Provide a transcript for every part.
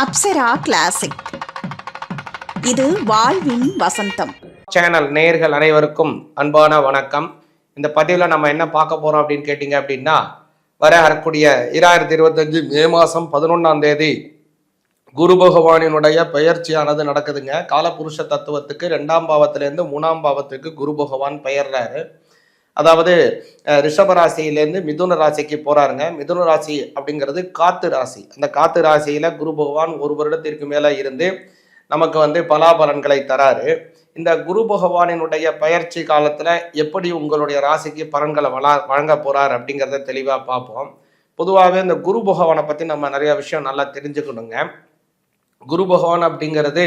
Apsara classic இது வாழ்வின் வசந்தம். Channel நேயர்கள் அனைவருக்கும் அன்பான வணக்கம். இந்த பதிவில் நம்ம என்ன பார்க்க போறோம் அப்படின்னு கேட்டிங்க அப்படின்னா வர வரக்கூடிய இராயிரத்தி இருபத்தஞ்சு மே மாதம் பதினொன்றாம் தேதி குரு பகவானினுடைய பெயர்ச்சியானது நடக்குதுங்க. காலபுருஷ தத்துவத்துக்கு ரெண்டாம் பாவத்திலேருந்து மூணாம் பாவத்துக்கு குரு பகவான் பெயர்றாரு. அதாவது ரிஷபராசியிலேருந்து மிதுன ராசிக்கு போகிறாருங்க மிதுன ராசி அப்படிங்கிறது காத்து ராசி. அந்த காத்து ராசியில் குரு பகவான் ஒரு வருடத்திற்கு மேலே இருந்து நமக்கு வந்து பலாபலன்களை தராரு. இந்த குரு பகவானினுடைய பயிற்சி காலத்தில் எப்படி உங்களுடைய ராசிக்கு பலன்களை வளா வழங்க போகிறார் அப்படிங்கிறத தெளிவாக பார்ப்போம். பொதுவாகவே இந்த குரு பகவானை பற்றி நம்ம நிறைய விஷயம் நல்லா தெரிஞ்சுக்கணுங்க. குரு பகவான் அப்படிங்கிறது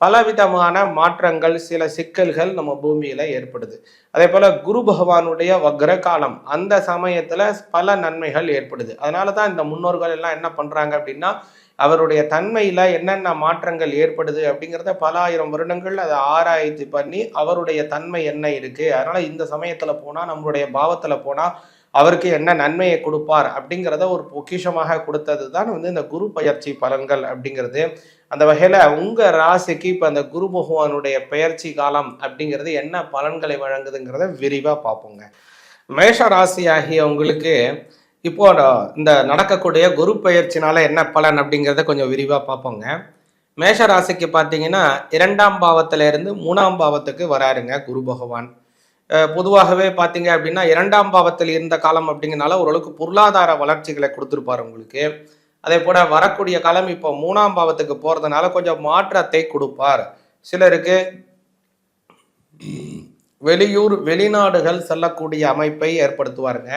பலவிதமான மாற்றங்கள் சில சிக்கல்கள் நம்ம பூமியில ஏற்படுது. அதே போல குரு பகவானுடைய வக்ர காலம் அந்த சமயத்துல பல நன்மைகள் ஏற்படுது. அதனால தான் இந்த முன்னோர்கள் எல்லாம் என்ன பண்றாங்க அப்படின்னா அவருடைய தன்மையில என்னென்ன மாற்றங்கள் ஏற்படுது அப்படிங்கிறத பல ஆயிரம் வருடங்கள் அதை ஆராய்ச்சி பண்ணி அவருடைய தன்மை என்ன இருக்கு அதனால இந்த சமயத்துல போனா நம்மளுடைய பாவத்துல போனா அவருக்கு என்ன நன்மையை கொடுப்பார் அப்படிங்கிறத ஒரு பொக்கிஷமாக கொடுத்தது தான் வந்து இந்த குரு பயிற்சி பலன்கள் அப்படிங்கிறது. அந்த வகையில உங்க ராசிக்கு இப்ப அந்த குரு பகவானுடைய பெயர்ச்சி காலம் அப்படிங்கிறது என்ன பலன்களை வழங்குதுங்கிறத விரிவா பார்ப்போங்க. மேஷ ராசி ஆகிய உங்களுக்கு இப்போ இந்த நடக்கக்கூடிய குரு பயிற்சினால என்ன பலன் அப்படிங்கிறத கொஞ்சம் விரிவா பார்ப்போங்க. மேஷ ராசிக்கு பார்த்தீங்கன்னா இரண்டாம் பாவத்துல இருந்து மூணாம் பாவத்துக்கு வராருங்க குரு பகவான். பொதுவாகவே பார்த்தீங்க அப்படின்னா இரண்டாம் பாவத்தில் இருந்த காலம் அப்படிங்கிறனால ஓரளவுக்கு பொருளாதார வளர்ச்சிகளை கொடுத்துருப்பாரு உங்களுக்கு. அதே போல வரக்கூடிய காலம் இப்போ மூணாம் பாவத்துக்கு போறதுனால கொஞ்சம் மாற்றத்தை கொடுப்பார். சிலருக்கு வெளியூர் வெளிநாடுகள் செல்லக்கூடிய அமைப்பை ஏற்படுத்துவாருங்க.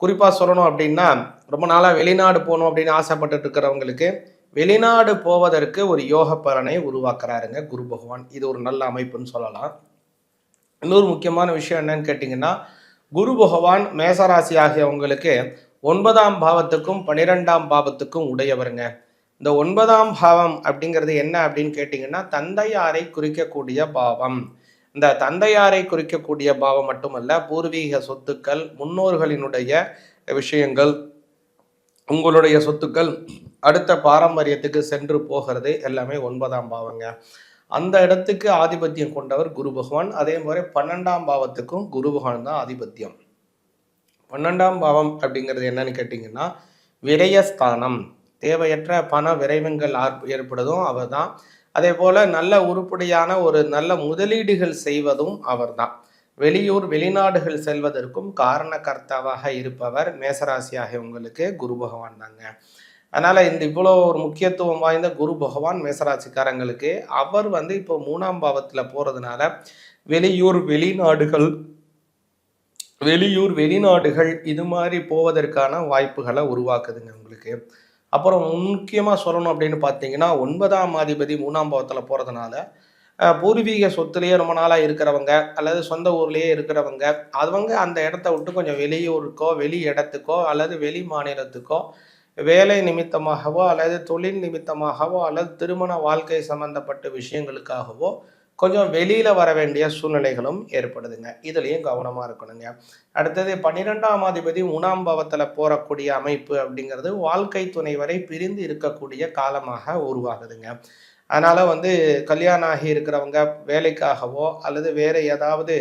குறிப்பாக சொல்லணும் அப்படின்னா ரொம்ப நாளாக வெளிநாடு போகணும் அப்படின்னு ஆசைப்பட்டுட்டு இருக்கிறவங்களுக்கு வெளிநாடு போவதற்கு ஒரு யோக பலனை உருவாக்குறாருங்க குரு பகவான். இது ஒரு நல்ல அமைப்புன்னு சொல்லலாம். இன்னொரு முக்கியமான விஷயம் என்னன்னு கேட்டிங்கன்னா குரு பகவான் மேசராசி ஆகியவங்களுக்கு ஒன்பதாம் பாவத்துக்கும் பன்னிரெண்டாம் பாவத்துக்கும் உடையவருங்க. இந்த ஒன்பதாம் பாவம் அப்படிங்கிறது என்ன அப்படின்னு கேட்டிங்கன்னா தந்தையாரை குறிக்கக்கூடிய பாவம். இந்த தந்தையாரை குறிக்கக்கூடிய பாவம் மட்டுமல்ல பூர்வீக சொத்துக்கள் முன்னோர்களினுடைய விஷயங்கள் உங்களுடைய சொத்துக்கள் அடுத்த பாரம்பரியத்துக்கு சென்று போகிறது எல்லாமே ஒன்பதாம் பாவங்க. அந்த இடத்துக்கு ஆதிபத்தியம் கொண்டவர் குரு பகவான். அதே மாதிரி பன்னெண்டாம் பாவத்துக்கும் குரு பகவான் தான் ஆதிபத்தியம். பன்னெண்டாம் பாவம் அப்படிங்கிறது என்னன்னு கேட்டிங்கன்னா விரயஸ்தானம். தேவையற்ற பண விரைவுகள் ஆர்- ஏற்படுதும் அவர் தான் அதே போல் நல்ல உருப்படியான ஒரு நல்ல முதலீடுகள் செய்வதும் அவர்தான். வெளியூர் வெளிநாடுகள் செல்வதற்கும் காரணகர்த்தாவாக இருப்பவர் மேசராசியாக உங்களுக்கு குரு பகவான் தாங்க. அதனால் இந்த இவ்வளோ ஒரு முக்கியத்துவம் வாய்ந்த குரு பகவான் மேசராசிக்காரங்களுக்கு அவர் வந்து இப்போ மூணாம் பாவத்தில் போகிறதுனால வெளியூர் வெளிநாடுகள் வெளியூர் வெளிநாடுகள் இது மாதிரி போவதற்கான வாய்ப்புகளை உருவாக்குதுங்க உங்களுக்கு. அப்புறம் முக்கியமாக சொல்லணும் அப்படின்னு பார்த்தீங்கன்னா ஒன்பதாம் அதிபதி மூணாம் பாவத்தில் போகிறதுனால பூர்வீக சொத்துலேயே ரொம்ப நாளாக இருக்கிறவங்க அல்லது சொந்த ஊர்லேயே இருக்கிறவங்க அவங்க அந்த இடத்த விட்டு கொஞ்சம் வெளியூருக்கோ வெளி இடத்துக்கோ அல்லது வெளி மாநிலத்துக்கோ வேலை நிமித்தமாகவோ அல்லது தொழில் நிமித்தமாகவோ அல்லது திருமண வாழ்க்கை சம்பந்தப்பட்ட விஷயங்களுக்காகவோ கொஞ்சம் வெளியில் வர வேண்டிய சூழ்நிலைகளும் ஏற்படுதுங்க. இதுலேயும் கவனமாக இருக்கணுங்க. அடுத்தது பன்னிரெண்டாம் அதிபதி மூணாம் போகக்கூடிய அமைப்பு அப்படிங்கிறது வாழ்க்கை துணை வரை பிரிந்து இருக்கக்கூடிய காலமாக உருவாகுதுங்க. அதனால் வந்து கல்யாணம் ஆகி இருக்கிறவங்க வேலைக்காகவோ அல்லது வேறு ஏதாவது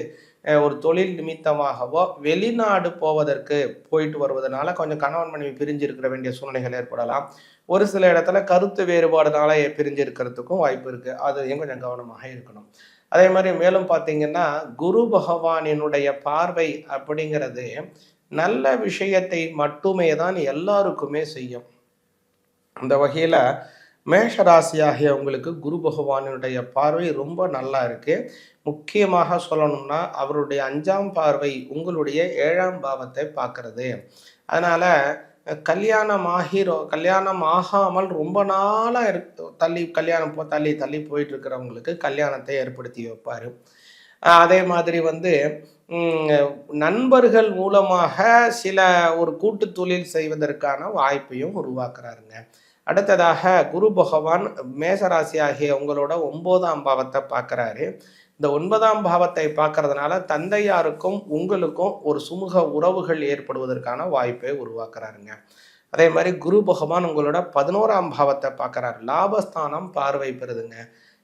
ஒரு தொழில் நிமித்தமாகவோ வெளிநாடு போவதற்கு போயிட்டு வருவதனால கொஞ்சம் கணவன் மனைவி பிரிஞ்சு இருக்கிற வேண்டிய சூழ்நிலைகள் ஏற்படலாம். ஒரு சில இடத்துல கருத்து வேறுபாடுனால பிரிஞ்சு இருக்கிறதுக்கும் வாய்ப்பு இருக்கு. அதையும் கொஞ்சம் கவனமாக இருக்கணும். அதே மாதிரி மேலும் பார்த்தீங்கன்னா குரு பகவானினுடைய பார்வை அப்படிங்கிறது நல்ல விஷயத்தை மட்டுமே தான் எல்லாருக்குமே செய்யும். அந்த வகையில் மேஷராசியாகிய உங்களுக்கு குரு பகவானுடைய பார்வை ரொம்ப நல்லா இருக்கு. முக்கியமாக சொல்லணும்னா அவருடைய அஞ்சாம் பார்வை உங்களுடைய ஏழாம் பாவத்தை பார்க்கறது. அதனால கல்யாணம் ஆகிரோ கல்யாணம் ஆகாமல் ரொம்ப நாளாக இரு தள்ளி கல்யாணம் போ தள்ளி தள்ளி போயிட்டு இருக்கிறவங்களுக்கு கல்யாணத்தை ஏற்படுத்தி வைப்பாரு. அதே மாதிரி வந்து நண்பர்கள் மூலமாக சில ஒரு கூட்டு தொழில் செய்வதற்கான வாய்ப்பையும் உருவாக்குறாருங்க. அடுத்ததாக குரு பகவான் மேசராசி ஆகிய உங்களோட ஒன்பதாம் பாவத்தை பார்க்குறாரு. இந்த ஒன்பதாம் பாவத்தை பார்க்கறதுனால தந்தையாருக்கும் உங்களுக்கும் ஒரு சுமூக உறவுகள் ஏற்படுவதற்கான வாய்ப்பை உருவாக்குறாருங்க. அதே மாதிரி குரு பகவான் உங்களோட பதினோராம் பாவத்தை பார்க்குறாரு. லாபஸ்தானம் பார்வை பெறுதுங்க.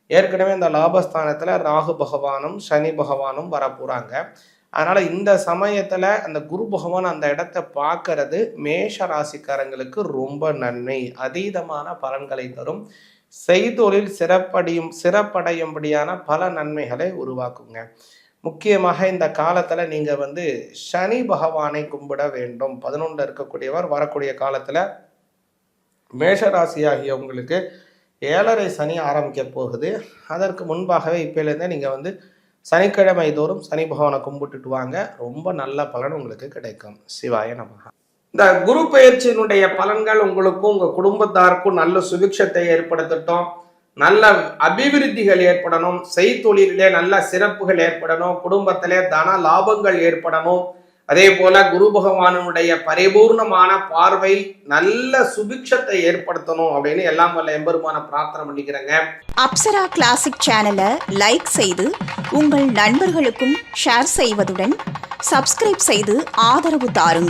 ஏற்கனவே இந்த லாபஸ்தானத்தில் ராகு பகவானும் சனி பகவானும் வரப்போகிறாங்க அதனால் இந்த சமயத்தில் அந்த குரு பகவான் அந்த இடத்த பார்க்கறது மேஷ ராசிக்காரங்களுக்கு ரொம்ப நன்மை. அதீதமான பலன்களை தரும். செய்தொழில் சிறப்படையும் சிறப்படையும்படியான பல நன்மைகளை உருவாக்குங்க. முக்கியமாக இந்த காலத்தில் நீங்கள் வந்து சனி பகவானை கும்பிட வேண்டும். பதினொன்றில் இருக்கக்கூடியவர் வரக்கூடிய காலத்தில் மேஷராசி ஆகியவங்களுக்கு ஏழரை சனி ஆரம்பிக்க போகுது. அதற்கு முன்பாகவே இப்போலேருந்தே நீங்கள் வந்து சனிக்கிழமை தோறும் சனி பகவானை கும்பிட்டுட்டு வாங்க ரொம்ப நல்ல பலன் உங்களுக்கு கிடைக்கும். சிவாய நமகா இந்த குரு பயிற்சியினுடைய பலன்கள் உங்களுக்கும் உங்கள் குடும்பத்தாருக்கும் நல்ல சுபிக்ஷத்தை ஏற்படுத்தட்டும். நல்ல அபிவிருத்திகள் ஏற்படணும். செய்தொழிலே நல்ல சிறப்புகள் ஏற்படணும். குடும்பத்திலே தன லாபங்கள் ஏற்படணும். அதே போல குரு பகவானுடைய பரிபூர்ணமான பார்வை நல்ல சுபிக்ஷத்தை ஏற்படுத்தணும் அப்படின்னு எல்லாம் வல்ல எம்பெருமான பிரார்த்தனை பண்ணிக்கிறேங்க. அப்சரா கிளாசிக் சேனலை லைக் செய்து உங்கள் நண்பர்களுக்கும் ஷேர் செய்வதுடன் சப்ஸ்கிரைப் செய்து ஆதரவு தாருங்கள்.